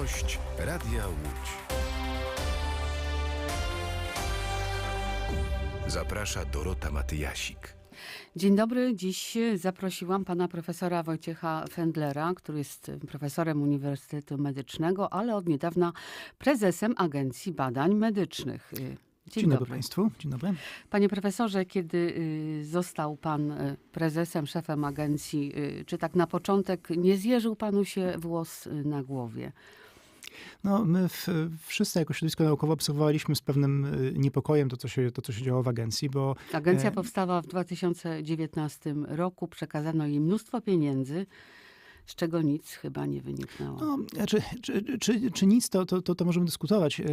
Gość Radia Łódź. Zaprasza Dorota Matyjasik. Dzień dobry. Dziś zaprosiłam pana profesora Wojciecha Fendlera, który jest profesorem Uniwersytetu Medycznego, ale od niedawna prezesem Agencji Badań Medycznych. Dzień, Dzień dobry Państwu. Dzień dobry. Panie profesorze, kiedy y, został pan y, prezesem, szefem agencji, y, czy tak na początek nie zjeżył panu się włos y, na głowie? No, my w, wszyscy jako środowisko naukowe obserwowaliśmy z pewnym y, niepokojem to, co się, to, co się działo w agencji, bo Agencja E, powstała w 2019 roku, przekazano jej mnóstwo pieniędzy, z czego nic chyba nie wyniknęło. no, czy, czy, czy, czy nic, to, to, to, to możemy dyskutować. Y,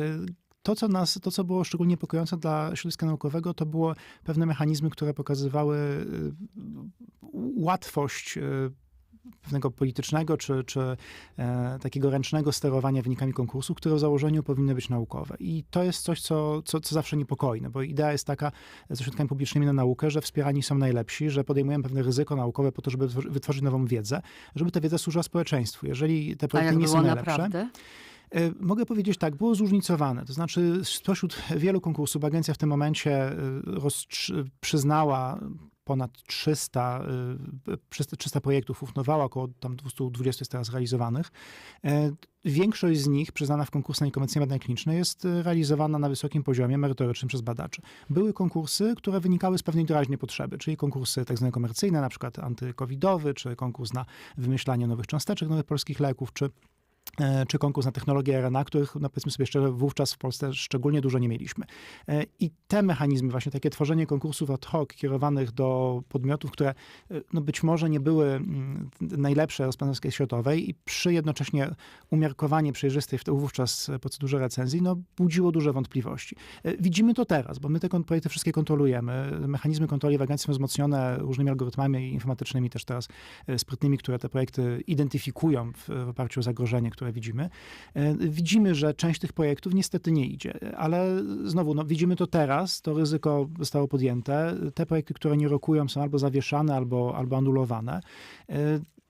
To co, nas, to, co było szczególnie niepokojące dla środowiska naukowego, to było pewne mechanizmy, które pokazywały y, łatwość y, pewnego politycznego czy, czy e, takiego ręcznego sterowania wynikami konkursu, które w założeniu powinny być naukowe. I to jest coś, co, co, co zawsze niepokoi, no bo idea jest taka ze środkami publicznymi na naukę, że wspierani są najlepsi, że podejmują pewne ryzyko naukowe po to, żeby wytwor- wytworzyć nową wiedzę, żeby ta wiedza służyła społeczeństwu. Jeżeli te projekty nie są najlepsze, naprawdę? E, Mogę powiedzieć tak, było zróżnicowane. To znaczy, spośród wielu konkursów agencja w tym momencie e, przyznała ponad 300, e, 300, 300 projektów, ufunowała około tam 220 jest teraz realizowanych. E, Większość z nich, przyznana w konkursach niekomercyjnych badań klinicznych, jest e, realizowana na wysokim poziomie merytorycznym przez badaczy. Były konkursy, które wynikały z pewnej doraźnej potrzeby, czyli konkursy tak zwane komercyjne, na przykład antykowidowy, czy konkurs na wymyślanie nowych cząsteczek, nowych polskich leków, czy czy konkurs na technologię RNA, których, no powiedzmy sobie szczerze, wówczas w Polsce szczególnie dużo nie mieliśmy. E, I te mechanizmy, właśnie takie tworzenie konkursów ad hoc kierowanych do podmiotów, które e, no być może nie były mm, najlepsze rozpędowskiej światowej i przy jednocześnie umiarkowanie przejrzystej w to wówczas procedurze recenzji, no budziło duże wątpliwości. E, Widzimy to teraz, bo my te projekty wszystkie kontrolujemy. Mechanizmy kontroli w agencji są wzmocnione różnymi algorytmami informatycznymi, też teraz e, sprytnymi, które te projekty identyfikują w, w oparciu o zagrożenie, które widzimy. E, Widzimy, że część tych projektów niestety nie idzie, ale znowu, no, widzimy to teraz, to ryzyko zostało podjęte. Te projekty, które nie rokują, są albo zawieszane, albo, albo anulowane.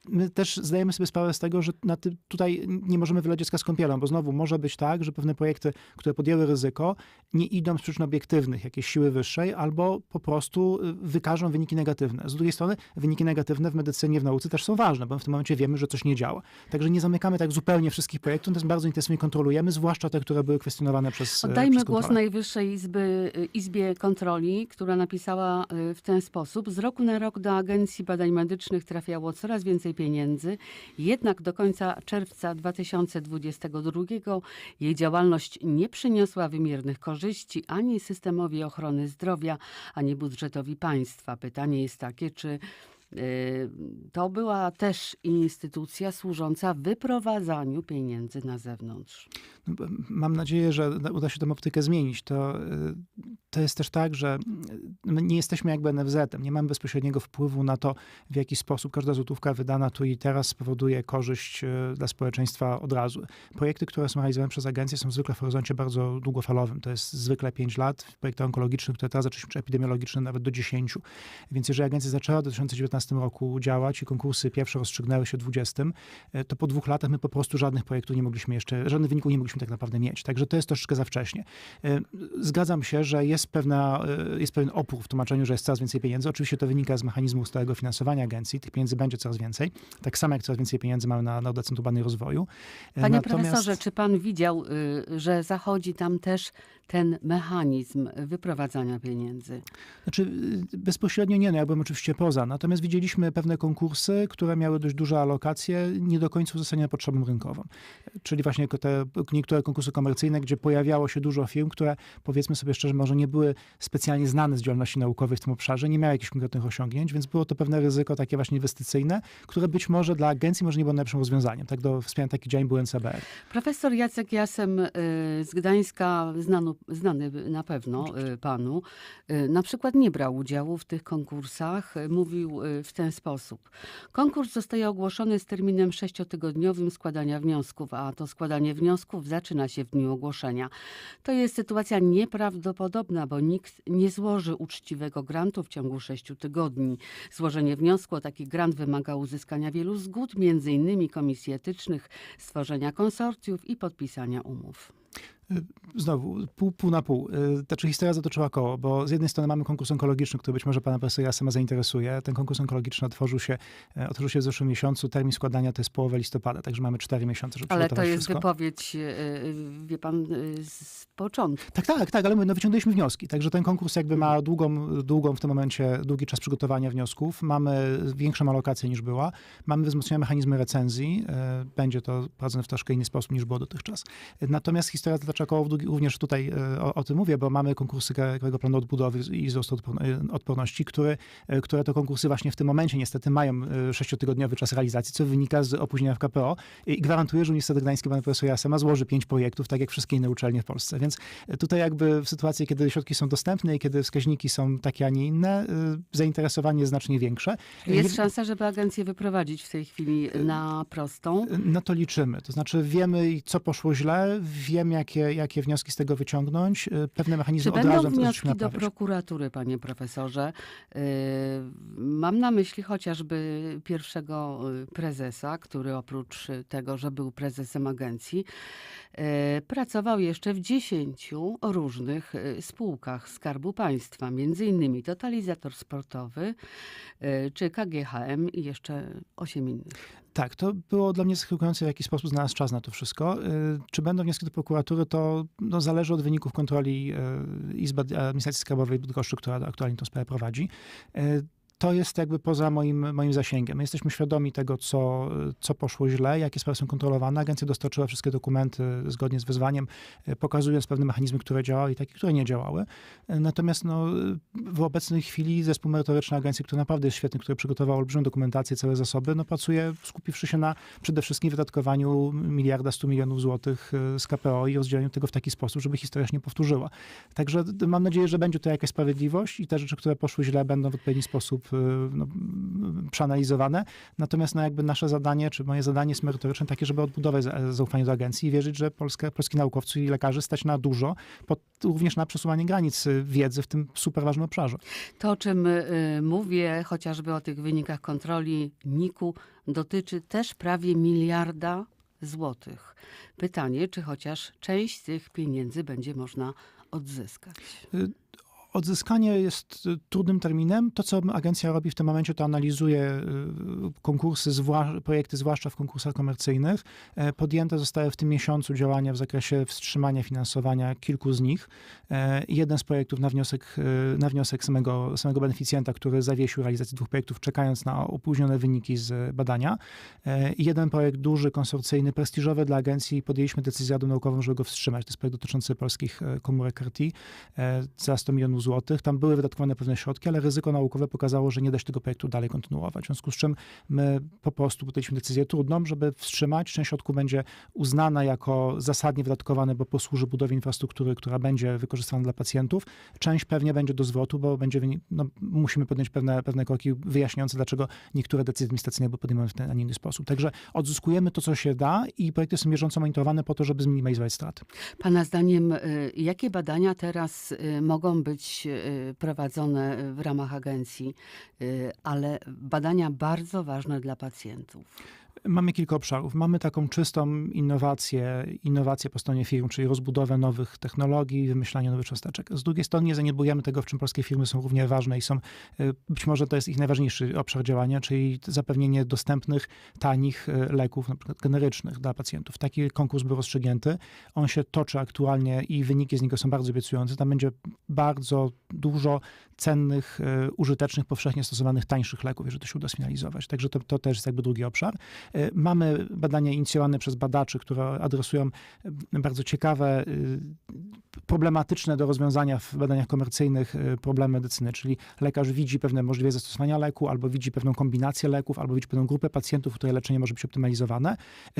My też zdajemy sobie sprawę z tego, że ty, tutaj nie możemy wylać dziecka z kąpielą, bo znowu może być tak, że pewne projekty, które podjęły ryzyko, nie idą z przyczyn obiektywnych, jakiejś siły wyższej, albo po prostu y, wykażą wyniki negatywne. Z drugiej strony wyniki negatywne w medycynie, w nauce też są ważne, bo w tym momencie wiemy, że coś nie działa. Także nie zamykamy tak zupełnie wszystkich projektów, natomiast bardzo intensywnie kontrolujemy, zwłaszcza te, które były kwestionowane przez e, Oddajmy przez głos. Najwyższej Izby, Izbie Kontroli, która napisała y, w ten sposób. Z roku na rok do Agencji Badań Medycznych trafiało coraz więcej pieniędzy, jednak do końca czerwca 2022 jej działalność nie przyniosła wymiernych korzyści ani systemowi ochrony zdrowia, ani budżetowi państwa. Pytanie jest takie, czy to była też instytucja służąca wyprowadzaniu pieniędzy na zewnątrz. No, Mam nadzieję, że uda się tę optykę zmienić. To, y, to jest też tak, że y, nie jesteśmy jakby NFZ-em, nie mamy bezpośredniego wpływu na to, w jaki sposób każda złotówka wydana tu i teraz spowoduje korzyść y, dla społeczeństwa od razu. Projekty, które są realizowane przez agencję są zwykle w horyzoncie bardzo długofalowym. To jest zwykle 5 lat. Projekty onkologiczne, które teraz zaczęliśmy, czy epidemiologiczne nawet do 10. Więc jeżeli agencja zaczęła w 2019 roku działać i konkursy pierwsze rozstrzygnęły się w 2020, y, to po dwóch latach my po prostu żadnych projektów nie mogliśmy jeszcze, żadnych wyników nie mogliśmy tak naprawdę mieć. Także to jest troszeczkę za wcześnie. Y, Zgadzam się, że jest, pewna, y, jest pewien opór w tłumaczeniu, że jest coraz więcej pieniędzy. Oczywiście to wynika z mechanizmu stałego finansowania agencji. Tych pieniędzy będzie coraz więcej. Tak samo jak coraz więcej pieniędzy mamy na, na i Rozwoju. Panie Natomiast- profesorze, czy pan widział, y, że zachodzi tam też ten mechanizm wyprowadzania pieniędzy? Znaczy y, bezpośrednio nie, no ja byłem oczywiście poza. Natomiast widzieliśmy pewne konkursy, które miały dość duże alokacje, nie do końca uzasadnione potrzebą rynkową. Czyli właśnie te niektóre konkursy komercyjne, gdzie pojawiało się dużo firm, które powiedzmy sobie szczerze, może nie były specjalnie znane z działalności naukowej w tym obszarze, nie miały jakichś konkretnych osiągnięć, więc było to pewne ryzyko takie właśnie inwestycyjne, które być może dla agencji może nie było najlepszym rozwiązaniem. Tak do wspomniałem takich działań był NCBR. Profesor Jacek Jasem y, z Gdańska, znany, znany na pewno y, panu, y, na przykład nie brał udziału w tych konkursach. Mówił, w ten sposób. Konkurs zostaje ogłoszony z terminem sześciotygodniowym składania wniosków, a to składanie wniosków zaczyna się w dniu ogłoszenia. To jest sytuacja nieprawdopodobna, bo nikt nie złoży uczciwego grantu w ciągu sześciu tygodni. Złożenie wniosku o taki grant wymaga uzyskania wielu zgód, innymi komisji etycznych, stworzenia konsorcjów i podpisania umów. Znowu, pół, pół na pół. Y, Znaczy historia zatoczyła koło, bo z jednej strony mamy konkurs onkologiczny, który być może pana profesora sama zainteresuje. Ten konkurs onkologiczny otworzył się, e, otworzył się w zeszłym miesiącu. Termin składania to jest połowa listopada, także mamy cztery miesiące, żeby Ale to jest wszystko. wypowiedź, y, y, wie pan, y, z początku. Tak, tak, tak, ale my no, wyciągnęliśmy wnioski. Także ten konkurs jakby ma długą, długą w tym momencie, długi czas przygotowania wniosków. Mamy większą alokację niż była. Mamy wzmocnione mechanizmy recenzji. Będzie to prowadzone w troszkę inny sposób niż było dotychczas. Natomiast historia długi, również tutaj e, o, o tym mówię, bo mamy konkursy Krajowego Planu Odbudowy i wzrostu e, odporności, które, e, które to konkursy właśnie w tym momencie niestety mają sześciotygodniowy czas realizacji, co wynika z opóźnienia w KPO i gwarantuję, że Uniwersytet Gdański pana profesora Jasema złoży pięć projektów, tak jak wszystkie inne uczelnie w Polsce. Więc tutaj jakby w sytuacji, kiedy środki są dostępne i kiedy wskaźniki są takie, a nie inne, zainteresowanie jest znacznie większe. Jest szansa, żeby agencję wyprowadzić w tej chwili na prostą. Na to liczymy. To znaczy wiemy, co poszło źle, wiemy, jakie, jakie wnioski z tego wyciągnąć. Y, Pewne mechanizmy Czy od razu będą zaczniemy wnioski do prokuratury, panie profesorze? Yy, Mam na myśli chociażby pierwszego y, prezesa, który oprócz y, tego, że był prezesem agencji, pracował jeszcze w dziesięciu różnych y, spółkach Skarbu Państwa, innymi Totalizator Sportowy, y, czy KGHM i jeszcze osiem innych. Tak, to było dla mnie zaskakujące, w jaki sposób znalazł czas na to wszystko. Czy będą wnioski do prokuratury, to no, zależy od wyników kontroli Izby Administracji Skarbowej Bydgoszczy, która aktualnie tę sprawę prowadzi. To jest jakby poza moim, moim zasięgiem. My jesteśmy świadomi tego, co, co poszło źle, jakie sprawy są kontrolowane. Agencja dostarczyła wszystkie dokumenty zgodnie z wezwaniem, y, pokazując pewne mechanizmy, które działały i takie, które nie działały. Y, Natomiast no, w obecnej chwili zespół merytoryczny agencji, który naprawdę jest świetny, który przygotował olbrzymią dokumentację, całe zasoby, no, pracuje skupiwszy się na przede wszystkim wydatkowaniu miliarda 100 milionów złotych y, z KPO i rozdzieleniu tego w taki sposób, żeby historia się nie powtórzyła. Także mam nadzieję, że będzie to jakaś sprawiedliwość i te rzeczy, które poszły źle, będą w odpowiedni sposób y, no, przeanalizowane. Natomiast no, jakby nasze zadanie, czy moje zadanie jest merytoryczne takie, żeby odbudować za- zaufanie do agencji i wierzyć, że Polska, polski naukowcy i lekarze stać na dużo, pod, również na przesuwanie granic y, wiedzy w tym super ważnym obszarze. To, o czym y, mówię, chociażby o tych wynikach kontroli NIK-u, dotyczy też prawie miliarda złotych. Pytanie, czy chociaż część tych pieniędzy będzie można odzyskać. Odzyskanie jest y, trudnym terminem. To, co agencja robi w tym momencie, to analizuje y, konkursy, projekty, zwłaszcza w konkursach komercyjnych. E, Podjęte zostały w tym miesiącu działania w zakresie wstrzymania finansowania kilku z nich. E, Jeden z projektów na wniosek, y, na wniosek samego, samego beneficjenta, który zawiesił realizację dwóch projektów, czekając na opóźnione wyniki z badania. E, jeden projekt duży, konsorcyjny, prestiżowy dla agencji. Podjęliśmy decyzję Radą Naukową, żeby go wstrzymać. To jest projekt dotyczący polskich komórek RT za 100 milionów złotych. Tam były wydatkowane pewne środki, ale ryzyko naukowe pokazało, że nie da się tego projektu dalej kontynuować. W związku z czym my po prostu podjęliśmy decyzję trudną, żeby wstrzymać. Część środków będzie uznana jako zasadnie wydatkowane, bo posłuży budowie infrastruktury, która będzie wykorzystywana dla pacjentów. Część pewnie będzie do zwrotu, bo będzie, no, musimy podjąć pewne, pewne kroki wyjaśniające, dlaczego niektóre decyzje administracyjne były podejmowane w ten, a nie inny sposób. Także odzyskujemy to, co się da i projekty są bieżąco monitorowane po to, żeby zminimalizować straty. Pana zdaniem, y, jakie badania teraz y, mogą być y, prowadzone w ramach agencji, y, ale badania bardzo ważne dla pacjentów? Mamy kilka obszarów. Mamy taką czystą innowację, innowację po stronie firm, czyli rozbudowę nowych technologii, wymyślanie nowych cząsteczek. Z drugiej strony nie zaniedbujemy tego, w czym polskie firmy są równie ważne i są, y, być może to jest ich najważniejszy obszar działania, czyli zapewnienie dostępnych, tanich y, leków, na przykład generycznych dla pacjentów. Taki konkurs był rozstrzygnięty. On się toczy aktualnie i wyniki z niego są bardzo obiecujące. Tam będzie bardzo dużo cennych, y, użytecznych, powszechnie stosowanych, tańszych leków, jeżeli to się uda sfinalizować. Także to, to też jest jakby drugi obszar. E, Mamy badania inicjowane przez badaczy, które adresują e, bardzo ciekawe, y, problematyczne do rozwiązania w badaniach komercyjnych problemy medycyny, czyli lekarz widzi pewne możliwe zastosowania leku, albo widzi pewną kombinację leków, albo widzi pewną grupę pacjentów, w której leczenie może być optymalizowane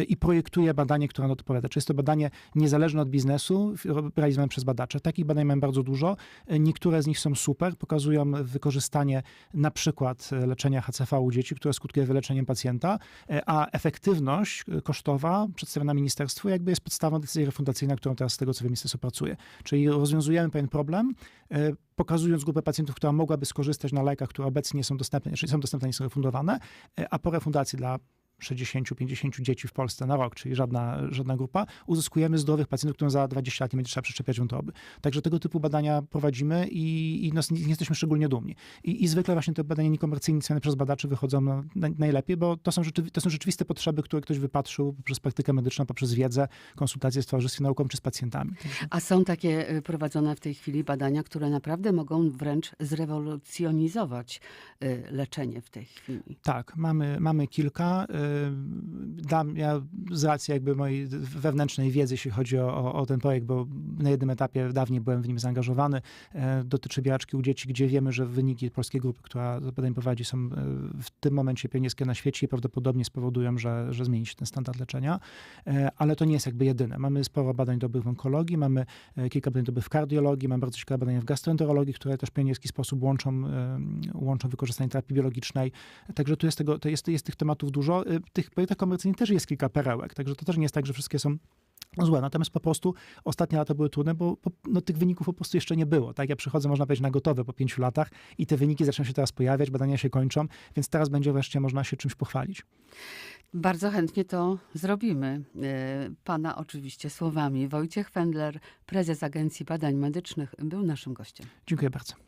i projektuje badanie, które na to odpowiada. Czy jest to badanie niezależne od biznesu, realizowane przez badaczy. Takich badań mamy bardzo dużo. Niektóre z nich są super, pokazują wykorzystanie na przykład e, leczenia HCV u dzieci, które skutkuje wyleczeniem pacjenta, e, efektywność e, kosztowa przedstawiona ministerstwu jakby jest podstawą decyzji refundacyjnej, którą teraz z tego co wiem ministerstwo pracuje. Czyli rozwiązujemy pewien problem, e, pokazując grupę pacjentów, która mogłaby skorzystać na lekach, które obecnie nie są dostępne, czyli są dostępne, nie są refundowane, e, a po refundacji dla 60-50 dzieci w Polsce na rok, czyli żadna, żadna grupa, uzyskujemy zdrowych pacjentów, którym za 20 lat nie będzie trzeba przeszczepiać wątroby. Także tego typu badania prowadzimy i, i no, nie jesteśmy szczególnie dumni. I, I zwykle właśnie te badania niekomercyjne inicjowane przez badaczy wychodzą no, naj, najlepiej, bo to są, rzeczywi- to są rzeczywiste potrzeby, które ktoś wypatrzył poprzez praktykę medyczną, poprzez wiedzę, konsultacje z towarzystwem naukowym czy z pacjentami. A są takie y, prowadzone w tej chwili badania, które naprawdę mogą wręcz zrewolucjonizować y, leczenie w tej chwili. Tak, mamy, mamy kilka. Y, ja z racji jakby mojej wewnętrznej wiedzy, jeśli chodzi o, o, o ten projekt, bo na jednym etapie dawniej byłem w nim zaangażowany, e, dotyczy białaczki u dzieci, gdzie wiemy, że wyniki polskiej grupy, która badań prowadzi, są e, w tym momencie pionierskie na świecie i prawdopodobnie spowodują, że, że zmieni się ten standard leczenia. E, Ale to nie jest jakby jedyne. Mamy sporo badań dobrych w onkologii, mamy kilka badań dobrych w kardiologii, mamy bardzo ciekawe badania w gastroenterologii, które też w pionierski sposób łączą, łączą wykorzystanie terapii biologicznej. Także tu jest, tego, jest, jest tych tematów dużo. W tych projektach komercyjnych też jest kilka perełek, także to też nie jest tak, że wszystkie są złe. Natomiast po prostu ostatnie lata były trudne, bo po, no, tych wyników po prostu jeszcze nie było. Tak, ja przychodzę, można powiedzieć, na gotowe po pięciu latach i te wyniki zaczynają się teraz pojawiać, badania się kończą, więc teraz będzie wreszcie można się czymś pochwalić. Bardzo chętnie to zrobimy. Y, Pana oczywiście słowami. Wojciech Fendler, prezes Agencji Badań Medycznych, był naszym gościem. Dziękuję bardzo.